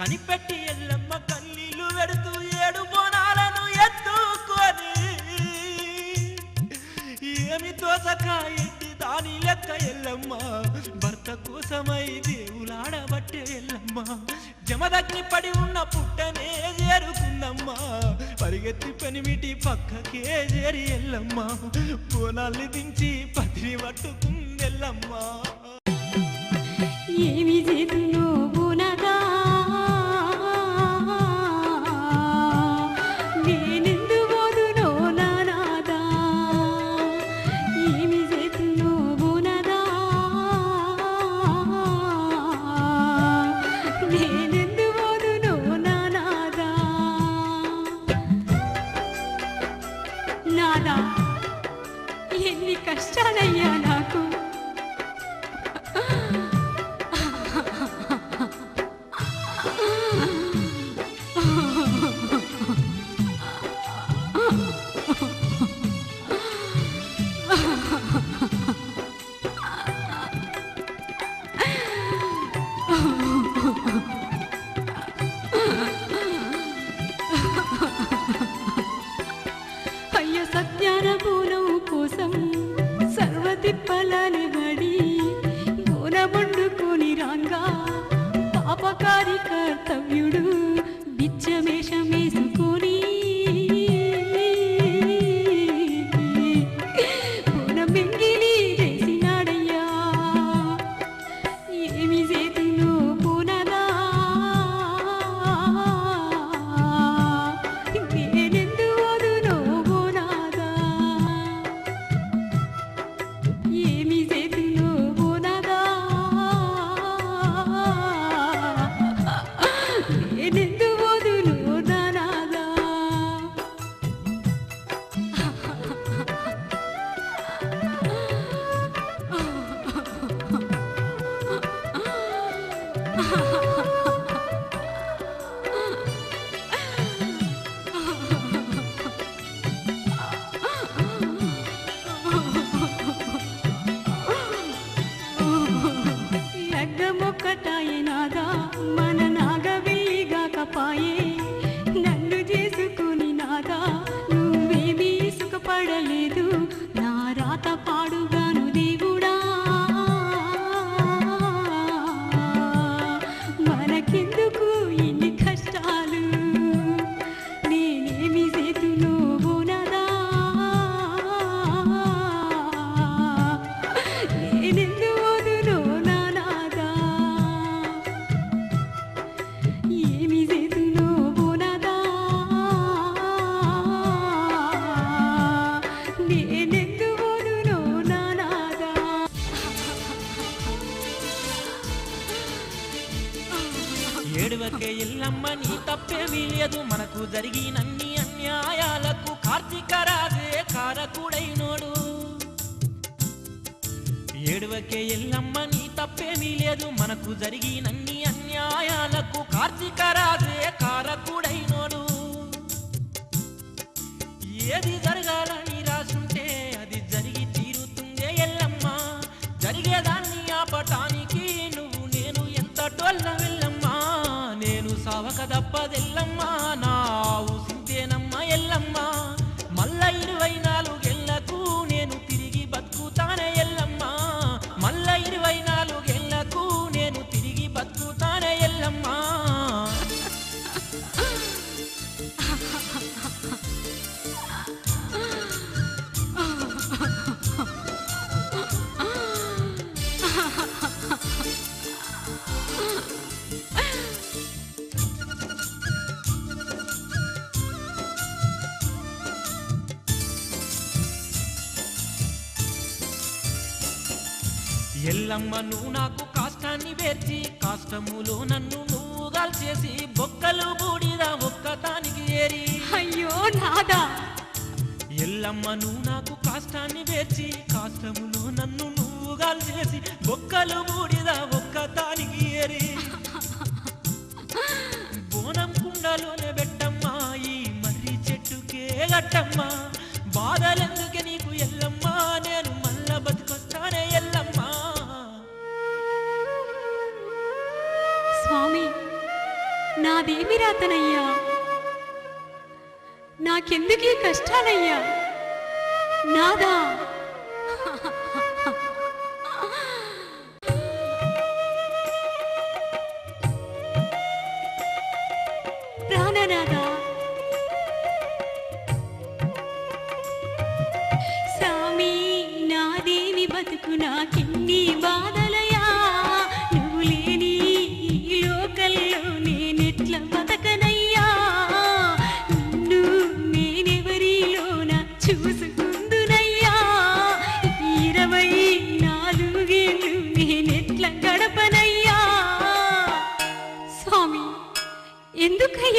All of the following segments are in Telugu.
కనిపెట్టి ఎల్లమ్మ కన్నీళ్ళు పెడుతూ ఏడు బోనాలను ఎత్తుకొని. ఏమి తోసక దాని లెక్క ఎల్లమ్మ భర్త కోసమై దేవులాడబట్టే ఎల్లమ్మ. జమదగ్ని పడి ఉన్న పుట్టనే చేరుకుందమ్మా పరిగెత్తి పెనిమిటి పక్కకే చేరి ఎల్లమ్మ. పోనాల్ని దించి పతిని పట్టుకుందెల్లమ్మ. ఏమి me. లగ్గమొక్కటాయే నాదా మన నాగవెల్లిగా కపాయే ఏడువకే ఎల్లమ్మ నీ తప్పేమీ లేదు. మనకు జరిగినన్ని అన్యాయాలకు కార్తీక రాజే కారకుడైనోడు. ఏది జరగాలని రాసుంటే అది జరిగి తీరుతుందే ఎల్లమ్మ. జరిగేదాన్ని ఆపటానికి నువ్వు నేను ఎంత డొల్ల వెళ్ళమ్మా. నేను సవక తప్పదెల్లమ్మా నా ఎల్లమ్మ నువ్వు నాకు కాష్టాన్ని వేర్చి కాష్టములో నన్ను నువ్వు గాల్చేసి బొక్కలు బూడిద ఒక్కతానికి ఏరి. అయ్యో నాదా. ఎల్లమ్మ నువ్వు నాకు కాష్టాన్ని వేర్చి కాష్టములో నన్ను నువ్వు గాల్చేసి బొక్కలు బూడిద ఒక్కతానికి ఏరి. బోనం కుండలోనే పెట్టమ్మా ఈ మర్రి చెట్టుకే గట్టమ్మా బాధలెందుకే నాదేమి రాతనయ్యా? నాకెందుకీ కష్టాలయ్యా? నాదా? ప్రాణనాదా? స్వామి నాదేవి బతుకు నాకెన్ని బాధ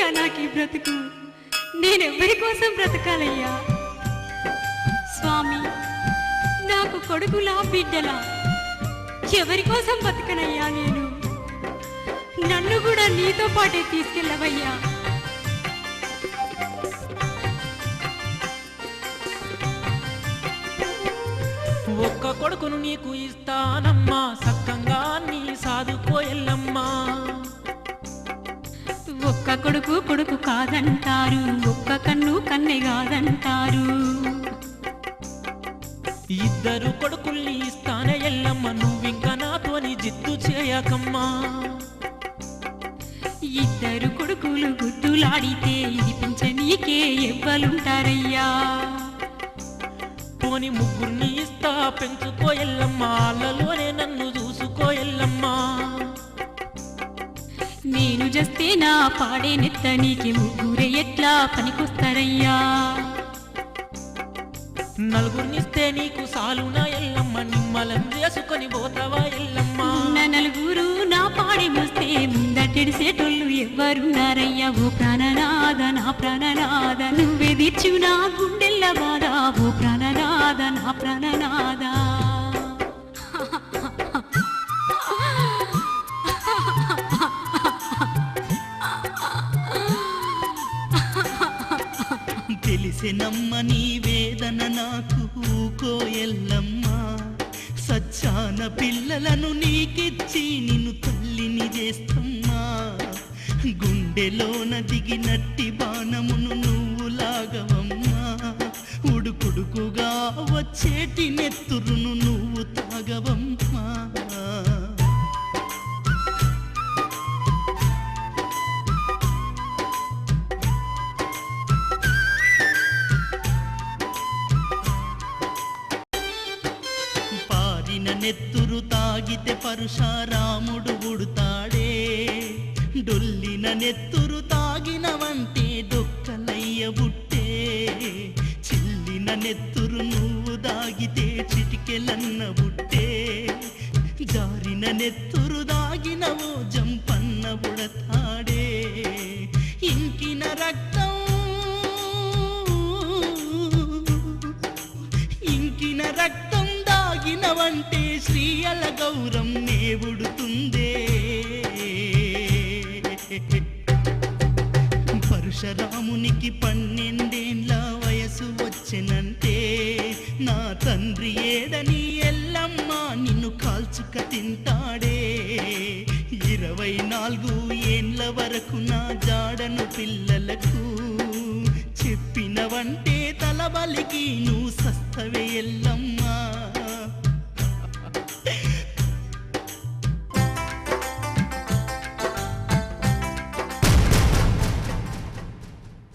ఎందుకయ్యా నాకు ఈ బ్రతుకు. నేనెవరి కోసం బ్రతకాలయ్యా? స్వామి నాకు కొడుకులా బిడ్డలా ఎవరి కోసం బతకనయ్యా నేను? నన్ను కూడా నీతో పాటే తీసుకెళ్ళవయ్యా. ఒక్క కొడుకును నీకు ఇస్తానమ్మా ఇద్దరు కొడుకులు గుద్దులాడితే ఇది పింఛనీకే ఎవ్వలుంటారయ్యా. పోని ముగ్గురిని ఇస్తా పెంచుకో ఎల్లమ్మ అల్లలోనే నన్ను చూసుకో ఎల్లమ్మా. నేను జస్తే నా పాడే నెత్తనికి ముగ్గురే ఎట్లా పనికొస్తారయ్యా. నలుగురినిస్తే నీకు సాలునా ఎల్లమ్మ నిమ్మలం చేసుకొని పోతావా ఎల్లమ్మ? నలుగురు నా పాడి మోస్తే ముందటెడిసేటోళ్ళు ఎవ్వరున్నారయ్యా ఓ ప్రాణనాద నా ప్రాణనాద నువ్వే తీర్చు నా గుండె నమ్మ నీ వేదన నాకు కోయల్లమ్మా సచ్చాన పిల్లలను నీకిచ్చి నిన్ను తల్లిని చేస్తమ్మా. గుండెలోన దిగినట్టి బాణమును నువ్వు లాగవమ్మా. ఉడుకుడుకుగా వచ్చేటి నెత్తురును నువ్వు తాగవమ్మా. నెత్తురు తాగితే పరుషారాముడు ఉడుతాడే. డొల్లిన నెత్తురు తాగినవంటే డొక్కలయ్య బుట్టే చిల్లిన నెత్తురు నువ్వు దాగితే చిటికెలన్న బుట్టే జారిన నెత్తురు దాగినవో జంపన్న బుడతాడే ఇంకిన రక్తం ఇంకిన రక్తం సాగినవంటే శ్రీయల గౌరం నేవుడుతుందే పరశురామునికి పన్నెండేండ్ల వయసు వచ్చినంటే నా తండ్రి ఏడని ఎల్లమ్మ నిన్ను కాల్చుక తింటాడే. ఇరవై నాలుగు ఏండ్ల వరకు నా జాడను పిల్లలకు చెప్పినవంటే తలబలికి నువ్వు సస్తవే ఎల్లమ్మా.